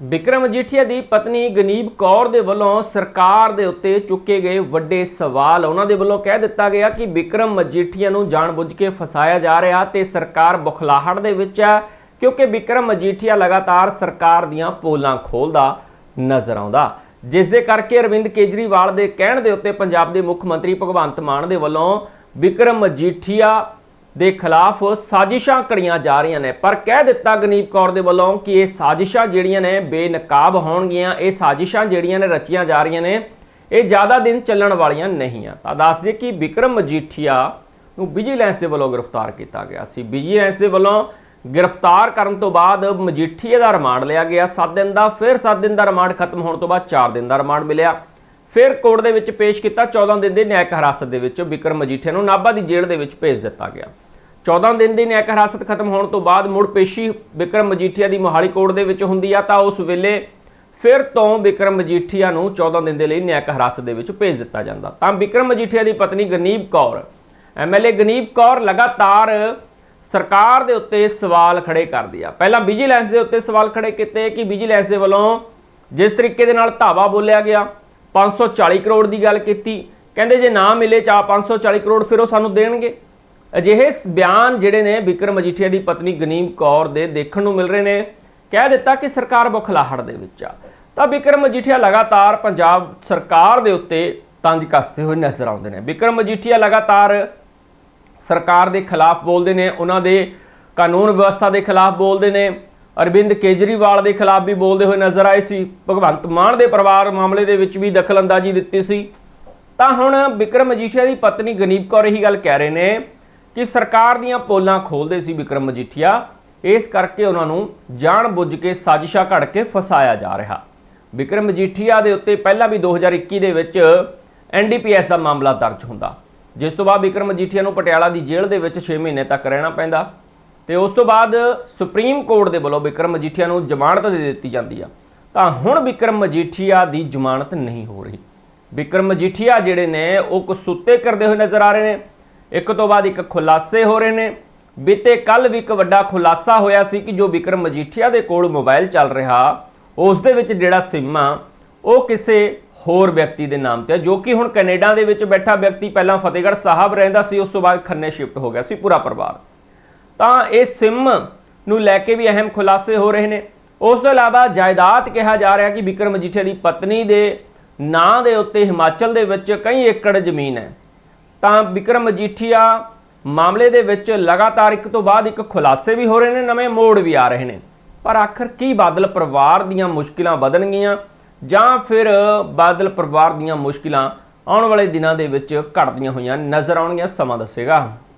ਵਿਕਰਮ ਮਜੀਠੀਆ ਦੀ ਪਤਨੀ ਗਨੀਬ ਕੌਰ ਦੇ ਵੱਲੋਂ ਸਰਕਾਰ ਦੇ ਉੱਤੇ ਚੁੱਕੇ ਗਏ ਵੱਡੇ ਸਵਾਲ। ਉਹਨਾਂ ਦੇ ਵੱਲੋਂ ਕਹਿ ਦਿੱਤਾ ਗਿਆ ਕਿ ਵਿਕਰਮ ਮਜੀਠੀਆ ਨੂੰ ਜਾਣਬੁੱਝ ਕੇ ਫਸਾਇਆ ਜਾ ਰਿਹਾ ਤੇ ਸਰਕਾਰ ਬੁਖਲਾਹਟ ਦੇ ਵਿੱਚ ਹੈ, ਕਿਉਂਕਿ ਵਿਕਰਮ ਮਜੀਠੀਆ ਲਗਾਤਾਰ ਸਰਕਾਰ ਦੀਆਂ ਪੋਲਾਂ ਖੋਲਦਾ ਨਜ਼ਰ ਆਉਂਦਾ। ਜਿਸ ਦੇ ਕਰਕੇ ਅਰਵਿੰਦ ਕੇਜਰੀਵਾਲ ਦੇ ਕਹਿਣ ਦੇ ਉੱਤੇ ਪੰਜਾਬ ਦੇ ਮੁੱਖ ਮੰਤਰੀ ਭਗਵੰਤ ਮਾਨ ਦੇ ਵੱਲੋਂ ਵਿਕਰਮ ਮਜੀਠੀਆ ਦੇ ਖਿਲਾਫ ਸਾਜ਼ਿਸ਼ਾਂ ਘੜੀਆਂ ਜਾ ਰਹੀਆਂ ਨੇ। ਪਰ ਕਹਿ ਦਿੱਤਾ ਗਨੀਪ ਕੌਰ ਦੇ ਵੱਲੋਂ ਕਿ ਇਹ ਸਾਜ਼ਿਸ਼ਾਂ ਜਿਹੜੀਆਂ ਨੇ ਬੇਨਕਾਬ ਹੋਣਗੀਆਂ, ਇਹ ਸਾਜ਼ਿਸ਼ਾਂ ਜਿਹੜੀਆਂ ਨੇ ਰਚੀਆਂ ਜਾ ਰਹੀਆਂ ਨੇ, ਇਹ ਜ਼ਿਆਦਾ ਦਿਨ ਚੱਲਣ ਵਾਲੀਆਂ ਨਹੀਂ ਆ। ਤਾਂ ਦੱਸ ਦਈਏ ਕਿ ਵਿਕਰਮ ਮਜੀਠੀਆ ਨੂੰ ਵਿਜੀਲੈਂਸ ਦੇ ਵੱਲੋਂ ਗ੍ਰਿਫਤਾਰ ਕੀਤਾ ਗਿਆ ਸੀ। ਵਿਜੀਲੈਂਸ ਦੇ ਵੱਲੋਂ ਗ੍ਰਿਫਤਾਰ ਕਰਨ ਤੋਂ ਬਾਅਦ ਮਜੀਠੀਆ ਦਾ ਰਿਮਾਂਡ ਲਿਆ ਗਿਆ। 7 ਦਿਨ ਦਾ, ਫਿਰ 7 ਦਿਨ ਦਾ ਰਿਮਾਂਡ ਖਤਮ ਹੋਣ ਤੋਂ ਬਾਅਦ 4 ਦਿਨ ਦਾ ਰਿਮਾਂਡ ਮਿਲਿਆ। ਫਿਰ ਕੋਰਟ ਦੇ ਵਿੱਚ ਪੇਸ਼ ਕੀਤਾ। 14 ਦਿਨ ਦੇ ਨਿਆਇਕ ਹਿਰਾਸਤ ਦੇ ਵਿੱਚ ਵਿਕਰਮ ਮਜੀਠੀਆ ਨੂੰ ਨਾਭਾ ਦੀ ਜੇਲ੍ਹ ਦੇ ਵਿੱਚ ਭੇਜ ਦਿੱਤਾ ਗਿਆ। 14 ਦਿਨ ਦੀ ਨਿਆਇਕ ਹਿਰਾਸਤ ਖਤਮ ਹੋਣ ਤੋਂ ਬਾਅਦ ਮੁੜ ਪੇਸ਼ੀ ਵਿਕਰਮ ਮਜੀਠੀਆ ਦੀ ਮੋਹਾਲੀ ਕੋਰਟ ਦੇ ਵਿੱਚ ਹੁੰਦੀ ਆ, ਤਾਂ ਉਸ ਵੇਲੇ ਫਿਰ ਤੋਂ ਵਿਕਰਮ ਮਜੀਠੀਆ ਨੂੰ 14 ਦਿਨ ਦੇ ਲਈ ਨਿਆਇਕ ਹਿਰਾਸਤ ਦੇ ਵਿੱਚ ਭੇਜ ਦਿੱਤਾ ਜਾਂਦਾ। ਤਾਂ ਵਿਕਰਮ ਮਜੀਠੀਆ ਦੀ ਪਤਨੀ ਗਨੀਬ ਕੌਰ ਐਮਐਲਏ ਗਨੀਬ ਕੌਰ ਲਗਾਤਾਰ ਸਰਕਾਰ ਦੇ ਉੱਤੇ ਸਵਾਲ ਖੜੇ ਕਰਦੀ ਆ। ਪਹਿਲਾਂ ਵਿਜੀਲੈਂਸ ਦੇ ਉੱਤੇ ਸਵਾਲ ਖੜੇ ਕੀਤੇ ਕਿ ਵਿਜੀਲੈਂਸ ਦੇ ਵੱਲੋਂ ਜਿਸ ਤਰੀਕੇ ਦੇ ਨਾਲ ਧਾਵਾ ਬੋਲਿਆ ਗਿਆ 540 ਕਰੋੜ ਦੀ ਗੱਲ ਕੀਤੀ, ਕਹਿੰਦੇ ਜੇ ਨਾ ਮਿਲੇ ਚਾ 540 ਕਰੋੜ ਫਿਰ ਉਹ ਸਾਨੂੰ ਦੇਣਗੇ। ਅਜਿਹੇ ਬਿਆਨ ਜਿਹੜੇ ਨੇ ਵਿਕਰਮ ਮਜੀਠੀਆ ਦੀ ਪਤਨੀ ਗਨੀਮ ਕੌਰ ਦੇ ਦੇਖਣ ਨੂੰ ਮਿਲ ਰਹੇ ਨੇ। ਕਹਿ ਦਿੱਤਾ ਕਿ ਸਰਕਾਰ ਬੁਖਲਾਹੜ ਦੇ ਵਿੱਚ ਆ। ਤਾਂ ਵਿਕਰਮ ਮਜੀਠੀਆ ਲਗਾਤਾਰ ਪੰਜਾਬ ਸਰਕਾਰ ਦੇ ਉੱਤੇ ਤੰਜ ਕੱਸਦੇ ਹੋਏ ਨਜ਼ਰ ਆਉਂਦੇ ਨੇ। ਵਿਕਰਮ ਮਜੀਠੀਆ ਲਗਾਤਾਰ ਸਰਕਾਰ ਦੇ ਖਿਲਾਫ ਬੋਲਦੇ ਨੇ, ਉਹਨਾਂ ਦੇ ਕਾਨੂੰਨ ਵਿਵਸਥਾ ਦੇ ਖਿਲਾਫ ਬੋਲਦੇ ਨੇ, ਅਰਵਿੰਦ ਕੇਜਰੀਵਾਲ ਦੇ ਖਿਲਾਫ ਵੀ ਬੋਲਦੇ ਹੋਏ ਨਜ਼ਰ ਆਏ ਸੀ। ਭਗਵੰਤ ਮਾਨ ਦੇ ਪਰਿਵਾਰ ਮਾਮਲੇ ਦੇ ਵਿੱਚ ਵੀ ਦਖਲਅੰਦਾਜ਼ੀ ਦਿੱਤੀ ਸੀ। ਤਾਂ ਹੁਣ ਵਿਕਰਮ ਮਜੀਠੀਆ ਦੀ ਪਤਨੀ ਗਨੀਪ ਕੌਰ ਇਹੀ ਗੱਲ ਕਹਿ ਰਹੇ ਨੇ ਕਿ ਸਰਕਾਰ ਦੀਆਂ ਪੋਲਾਂ ਖੋਲਦੇ ਸੀ ਵਿਕਰਮ ਮਜੀਠੀਆ, ਇਸ ਕਰਕੇ ਉਹਨਾਂ ਨੂੰ ਜਾਣ ਬੁੱਝ ਕੇ ਸਾਜ਼ਿਸ਼ਾਂ ਘੜ ਕੇ ਫਸਾਇਆ ਜਾ ਰਿਹਾ। ਵਿਕਰਮ ਮਜੀਠੀਆ ਦੇ ਉੱਤੇ ਪਹਿਲਾਂ ਵੀ 2021 ਦੇ ਵਿੱਚ ਐਨਡੀਪੀਐਸ ਦਾ ਮਾਮਲਾ ਦਰਜ ਹੁੰਦਾ। ਜਿਸ ਤੋਂ ਬਾਅਦ ਵਿਕਰਮ ਮਜੀਠੀਆ ਨੂੰ ਪਟਿਆਲਾ ਦੀ ਜੇਲ੍ਹ ਦੇ ਵਿੱਚ 6 ਮਹੀਨੇ ਤੱਕ ਰਹਿਣਾ ਪੈਂਦਾ ਤੇ ਉਸ ਤੋਂ ਬਾਅਦ ਸੁਪਰੀਮ ਕੋਰਟ ਦੇ ਵੱਲੋਂ ਵਿਕਰਮ ਮਜੀਠੀਆ ਨੂੰ ਜ਼ਮਾਨਤ ਦੇ ਦਿੱਤੀ ਜਾਂਦੀ ਆ। ਤਾਂ ਹੁਣ ਵਿਕਰਮ ਮਜੀਠੀਆ ਦੀ ਜ਼ਮਾਨਤ ਨਹੀਂ ਹੋ ਰਹੀ। ਵਿਕਰਮ ਮਜੀਠੀਆ ਜਿਹੜੇ ਨੇ ਉਹ ਕਸੂਤੇ ਕਰਦੇ ਹੋਏ ਨਜ਼ਰ ਆ ਰਹੇ ਨੇ। ਇੱਕ ਤੋਂ ਬਾਅਦ ਇੱਕ ਖੁਲਾਸੇ ਹੋ ਰਹੇ ਨੇ। ਬੀਤੇ ਕੱਲ ਵੀ ਇੱਕ ਵੱਡਾ ਖੁਲਾਸਾ ਹੋਇਆ ਸੀ ਕਿ ਜੋ ਵਿਕਰਮ ਮਜੀਠੀਆ ਦੇ ਕੋਲ ਮੋਬਾਈਲ ਚੱਲ ਰਿਹਾ, ਉਸ ਦੇ ਵਿੱਚ ਜਿਹੜਾ ਸਿਮ ਆ, ਉਹ ਕਿਸੇ ਹੋਰ ਵਿਅਕਤੀ ਦੇ ਨਾਮ ਤੇ ਜੋ ਕਿ ਹੁਣ ਕੈਨੇਡਾ ਦੇ ਵਿੱਚ ਬੈਠਾ ਵਿਅਕਤੀ ਪਹਿਲਾਂ ਫਤਿਹਗੜ੍ਹ ਸਾਹਿਬ ਰਹਿੰਦਾ ਸੀ, ਉਸ ਤੋਂ ਬਾਅਦ ਖੰਨੇ ਸ਼ਿਫਟ ਹੋ ਗਿਆ ਸੀ, ਪੂਰਾ ਪਰਿਵਾਰ। ਤਾਂ ਇਹ ਸਿਮ ਨੂੰ ਲੈ ਕੇ ਵੀ ਅਹਿਮ ਖੁਲਾਸੇ ਹੋ ਰਹੇ ਨੇ। ਉਸ ਤੋਂ ਇਲਾਵਾ ਜਾਇਦਾਦ ਕਿਹਾ ਜਾ ਰਿਹਾ ਕਿ ਵਿਕਰਮ ਮਜੀਠੀਆ ਦੀ ਪਤਨੀ ਦੇ ਨਾਂ ਦੇ ਉੱਤੇ ਹਿਮਾਚਲ ਦੇ ਵਿੱਚ ਕਈ ਏਕੜ ਜ਼ਮੀਨ ਹੈ। ਤਾਂ ਵਿਕਰਮ ਮਜੀਠੀਆ ਮਾਮਲੇ ਦੇ ਵਿੱਚ ਲਗਾਤਾਰ ਇੱਕ ਤੋਂ ਬਾਅਦ ਇੱਕ ਖੁਲਾਸੇ ਵੀ ਹੋ ਰਹੇ ਨੇ, ਨਵੇਂ ਮੋੜ ਵੀ ਆ ਰਹੇ ਨੇ। ਪਰ ਆਖਰ ਕੀ ਬਾਦਲ ਪਰਿਵਾਰ ਦੀਆਂ ਮੁਸ਼ਕਿਲਾਂ ਵਧਣਗੀਆਂ ਜਾਂ ਫਿਰ ਬਾਦਲ ਪਰਿਵਾਰ ਦੀਆਂ ਮੁਸ਼ਕਿਲਾਂ ਆਉਣ ਵਾਲੇ ਦਿਨਾਂ ਦੇ ਵਿੱਚ ਘਟਦੀਆਂ ਹੋਈਆਂ ਨਜ਼ਰ ਆਉਣਗੀਆਂ, ਸਮਾਂ ਦੱਸੇਗਾ।